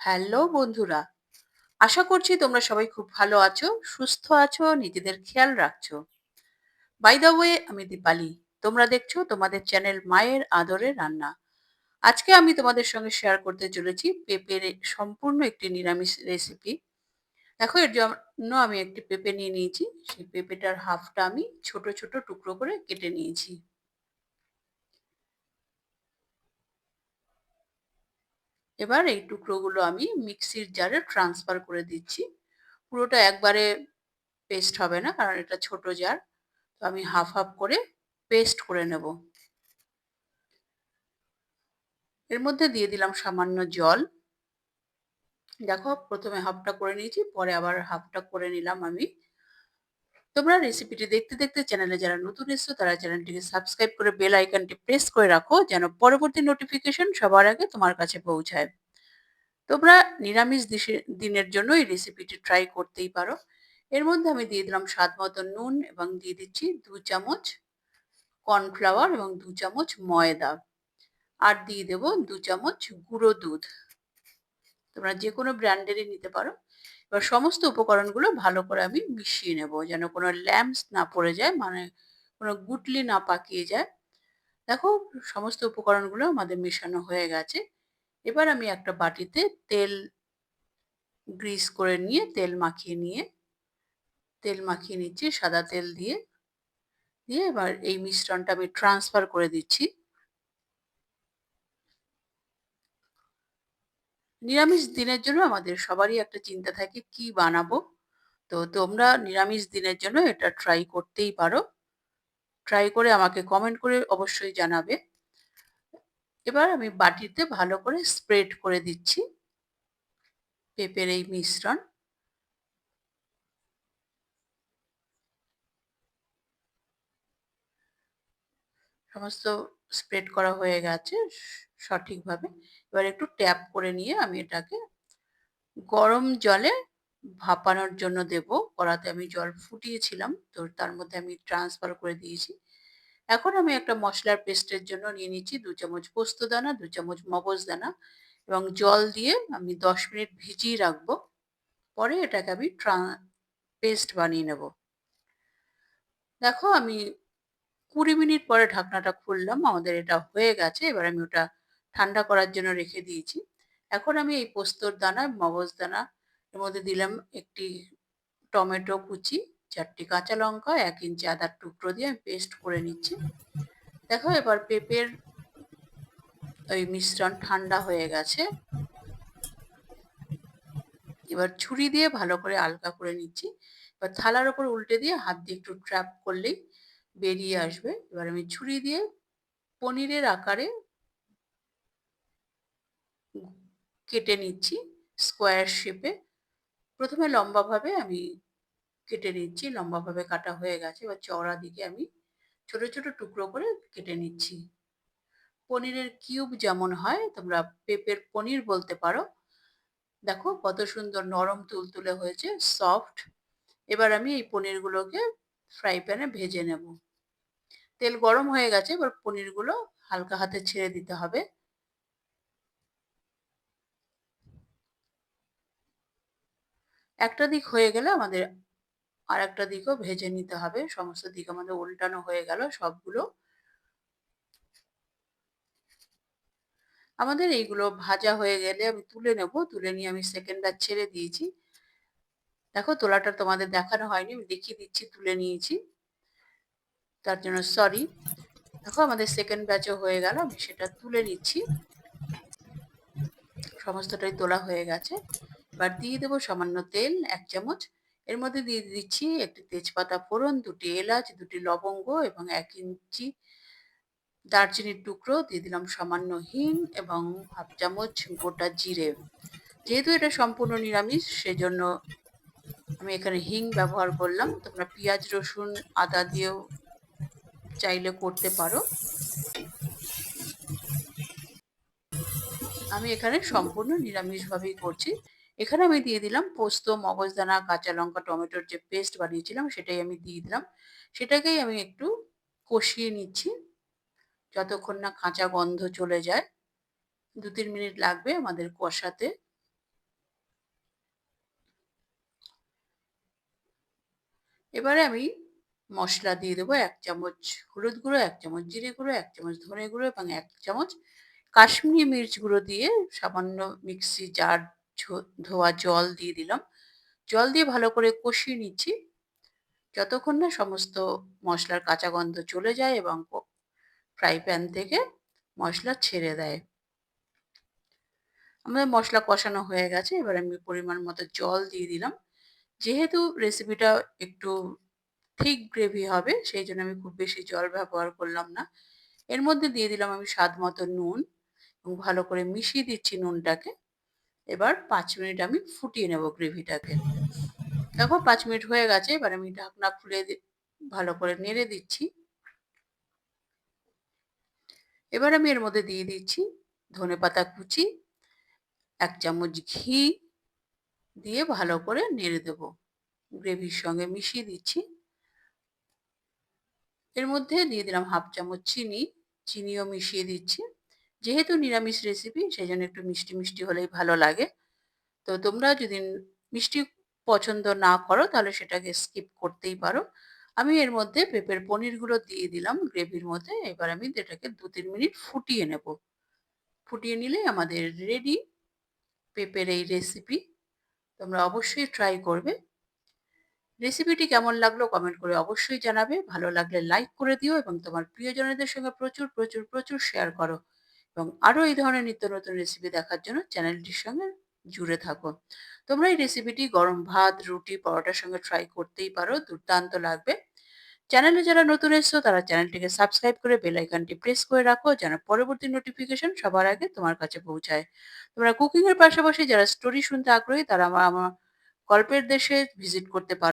Hello বন্ধুরা, আশা করছি তোমরা সবাই খুব ভালো আছো, সুস্থ আছো, নিজেদের খেয়াল রাখছো। বাই দ্য ওয়ে আমি দীপালি। তোমরা দেখছ তোমাদের চ্যানেল মায়ের আদরে রান্না। আজকে আমি তোমাদের সঙ্গে শেয়ার করতে চলেছি পেঁপের সম্পূর্ণ একটি নিরামিষ রেসিপি দেখো, এর জন্য আমি একটি পেঁপে নিয়ে নিয়েছি। সেই পেঁপেটার হাফটা আমি ছোট ছোট টুকরো করে কেটে নিয়েছি। এবার এই টুকরোগুলো আমি মিক্সির জারে ট্রান্সফার করে দিচ্ছি। পুরোটা একবারে পেস্ট হবে না, কারণ এটা ছোট জার তো আমি হাফ হাফ করে পেস্ট করে নেব। এর মধ্যে দিয়ে দিলাম সামান্য জল। দেখো, প্রথমে হাফটা করে নিয়েছি, পরে আবার হাফটা করে নিলাম আমি তোমরা রেসিপিটি দেখতে দেখতে চ্যানেলে যারা নতুন এসছো, তারা চ্যানেলটিকে সাবস্ক্রাইব করে বেল আইকনটি প্রেস করে রাখো, যেন পরবর্তী নোটিফিকেশন সবার আগে তোমার কাছে পৌঁছায়। তোমরা নিরামিষ দিনের জন্য এই রেসিপিটি ট্রাই করতেই পারো। এর মধ্যে আমি দিয়ে দিলাম স্বাদ মতো নুন এবং দিয়ে দিচ্ছি দু চামচ কর্নফ্লাওয়ার এবং দু চামচ ময়দা। আর দিয়ে দেব দু চামচ গুঁড়ো দুধ। তোমরা যে কোনো ব্র্যান্ডেরই নিতে পারো। এবার সমস্ত উপকরণগুলো ভালো করে আমি মিশিয়ে নেব যেন কোনো ল্যাম্পস না পড়ে যায় মানে কোনো গুটলি না পাকিয়ে যায়। দেখো সমস্ত উপকরণগুলো আমাদের মেশানো হয়ে গেছে। এবার আমি একটা বাটিতে তেল গ্রিস করে নিয়ে, তেল মাখিয়ে নিয়ে, তেল মাখিয়ে নিচ্ছি সাদা তেল দিয়ে। দিয়ে এবার এই মিশ্রণটা আমি ট্রান্সফার করে দিচ্ছি। নিরামিষ দিনের জন্য আমাদের সবারই একটা চিন্তা থাকে, কি বানাবো? তো তোমরা নিরামিষ দিনের জন্য এটা ট্রাই করতেই পারো। ট্রাই করে আমাকে কমেন্ট করে অবশ্যই জানাবে। এবার আমি বাটিতে ভালো করে স্প্রেড করে দিচ্ছি পেঁপের এই মিশ্রণ। সমস্ত স্প্রেড করা হয়ে গেছে। সঠিকভাবে। এবার একটু ট্যাপ করে নিয়ে আমি এটাকে গরম জলে ভাপানোর জন্য দেব। কড়াতে আমি জল ফুটিয়েছিলাম, তো তার মধ্যে আমি ট্রান্সফার করে দিয়েছি। এখন আমি একটা মশলার পেস্টের জন্য নিয়ে নিচ্ছি দু চামচ পোস্ত দানা, দু চামচ মগজ দানা এবং জল দিয়ে আমি দশ মিনিট ভিজিয়ে রাখব। পরে এটাকে আমি পেস্ট বানিয়ে নেব। দেখো আমি কুড়ি মিনিট পরে ঢাকনাটা খুললাম, আমাদের এটা হয়ে গেছে। এবার আমি ওটা ঠান্ডা করার জন্য রেখে দিয়েছি। এখন আমি এই পোস্তর দানা, মগজ দানা, এর মধ্যে দিলাম একটি টমেটো কুচি, চারটি কাঁচা লঙ্কা, এক ইঞ্চি আদার টুকরো দিয়ে আমি পেস্ট করে নিচ্ছি। দেখো এবার পেঁপের ওই মিশ্রণ ঠান্ডা হয়ে গেছে। এবার ছুরি দিয়ে ভালো করে আলগা করে নিচ্ছি। এবার থালার ওপর উল্টে দিয়ে হাত দিয়ে একটু ট্র্যাপ করলেই বেরিয়ে আসবে। এবার আমি ছুরি দিয়ে পনিরের আকারে কেটে নিচ্ছি স্কোয়ার শেপে প্রথমে লম্বাভাবে আমি কেটে নিচ্ছি, লম্বাভাবে কাটা হয়ে গেছে। এবার চওড়া দিকে আমি ছোট ছোট টুকরো করে কেটে নিচ্ছি। পনিরের কিউব যেমন হয়, তোমরা পেঁপের পনির বলতে পারো। দেখো কত সুন্দর নরম তুলতুলে হয়েছে সফট এবার আমি এই পনিরগুলোকে ফ্রাই প্যানে ভেজে নেব। তেল গরম হয়ে গেছে, এবার পনিরগুলো হালকা হাতে ছেড়ে দিতে হবে। একটা দিক হয়ে গেলে আমাদের আর একটা দিকও ভেজে নিতে হবে। সমস্ত দিক আমাদের উল্টানো হয়ে গেল সবগুলো। আমাদের এইগুলো ভাজা হয়ে গেলে আমি তুলে নেব। তুলে নিয়ে আমি সেকেন্ডবার ছেড়ে দিয়েছি। দেখো তোলাটা তোমাদের দেখানো হয়নি, আমি দেখিয়ে দিচ্ছি, তুলে নিয়েছি। তার জন্য সরি দেখো আমাদের সেকেন্ড ব্যাচও হয়ে গেল, আমি সেটা তুলে নিচ্ছি। সমস্তটাই তোলা হয়ে গেছে। এবার দিয়ে দেবো সামান্য তেল, এক চামচ। এর মধ্যে দিয়ে দিচ্ছি একটি তেজপাতা ফোড়ন, দুটি এলাচ, দুটি লবঙ্গ এবং এক ইঞ্চি দারচিনির টুকরো। দিয়ে দিলাম সামান্য হিং এবং হাফ চামচ গোটা জিরে। যেহেতু এটা সম্পূর্ণ নিরামিষ, সেজন্য আমি এখানে হিং ব্যবহার করলাম। তোমরা পেঁয়াজ, রসুন, আদা দিয়েও চাইলে করতে পারো। আমি এখানে সম্পূর্ণ নিরামিষভাবেই করছি। এখানে আমি দিয়ে দিলাম পোস্ত মগজদানা কাঁচা লঙ্কা, টমেটোর যে পেস্ট বানিয়েছিলাম সেটাই আমি দিয়ে দিলাম। সেটাকেই আমি একটু কষিয়ে নিচ্ছি। যতক্ষণ না কাঁচা গন্ধ চলে যায় দু তিন মিনিট লাগবে আমাদের কষাতে। এবারে আমি মশলা দিয়ে দেবো এক চামচ হলুদ গুঁড়ো, এক চামচ জিরে গুঁড়ো, এক চামচ ধনে গুঁড়ো এবং এক চামচ কাশ্মীরি মির্চ গুঁড়ো দিয়ে সামান্য মিক্সি জার ধোয়া জল দিয়ে দিলাম। জল দিয়ে ভালো করে কষিয়ে নিচ্ছি। যতক্ষণ না সমস্ত মশলার কাঁচা গন্ধ চলে যায় এবং ফ্রাই প্যান থেকে মশলা ছেড়ে দেয়। আমাদের মশলা কষানো হয়ে গেছে। এবার আমি পরিমাণ মতো জল দিয়ে দিলাম। যেহেতু রেসিপিটা একটু থিক গ্রেভি হবে, সেই জন্য আমি খুব বেশি জল ব্যবহার করলাম না। এর মধ্যে দিয়ে দিলাম আমি স্বাদ মতো নুন এবং ভালো করে মিশিয়ে দিচ্ছি নুনটাকে। এবার পাঁচ মিনিট আমি ফুটিয়ে নেব গ্রেভিটাকে। দেখো পাঁচ মিনিট হয়ে গেছে, এবার আমি ঢাকনা খুলে ভালো করে নেড়ে দিচ্ছি। এবার আমি এর মধ্যে দিয়ে দিচ্ছি ধনে পাতা কুচি, এক চামচ ঘি দিয়ে ভালো করে নেড়ে দেব। গ্রেভির সঙ্গে মিশিয়ে দিচ্ছি। এর মধ্যে দিয়ে দিলাম হাফ চামচ চিনি, চিনিও মিশিয়ে দিচ্ছি। যেহেতু নিরামিষ রেসিপি সেই জন্য একটু মিষ্টি মিষ্টি হলেই ভালো লাগে। তো তোমরা যদি মিষ্টি পছন্দ না করো, তাহলে সেটাকে স্কিপ করতেই পারো। আমি এর মধ্যে পেঁপের পনিরগুলো দিয়ে দিলাম গ্রেভির মধ্যে। এবার আমি এটাকে দু তিন মিনিট ফুটিয়ে নেব। ফুটিয়ে নিলে আমাদের রেডি পেঁপের এই রেসিপি তোমরা অবশ্যই ট্রাই করবে। রেসিপিটি কেমন লাগল কমেন্ট করে অবশ্যই জানাবে। ভালো লাগলে লাইক করে দিও এবং তোমার প্রিয়জনদের সঙ্গে প্রচুর প্রচুর প্রচুর শেয়ার করো। এবং আরও এই ধরনের নিত্য নতুন রেসিপি দেখার জন্য চ্যানেলটির সঙ্গে জুড়ে থাকো তোমরা এই রেসিপিটি গরম ভাত, রুটি, পরোটার সঙ্গে ট্রাই করতেই পারো, দুর্দান্ত লাগবে। চ্যানেলে যারা নতুন এসছো, তারা চ্যানেলটিকে সাবস্ক্রাইব করে বেল আইকনটি প্রেস করে রাখো, যেন পরবর্তী নোটিফিকেশন সবার আগে তোমার কাছে পৌঁছায়। তোমরা কুকিং এর পাশাপাশি যারা স্টোরি শুনতে আগ্রহী, তারা আমার আমার গল্পের দেশে ভিজিট করতে পারো।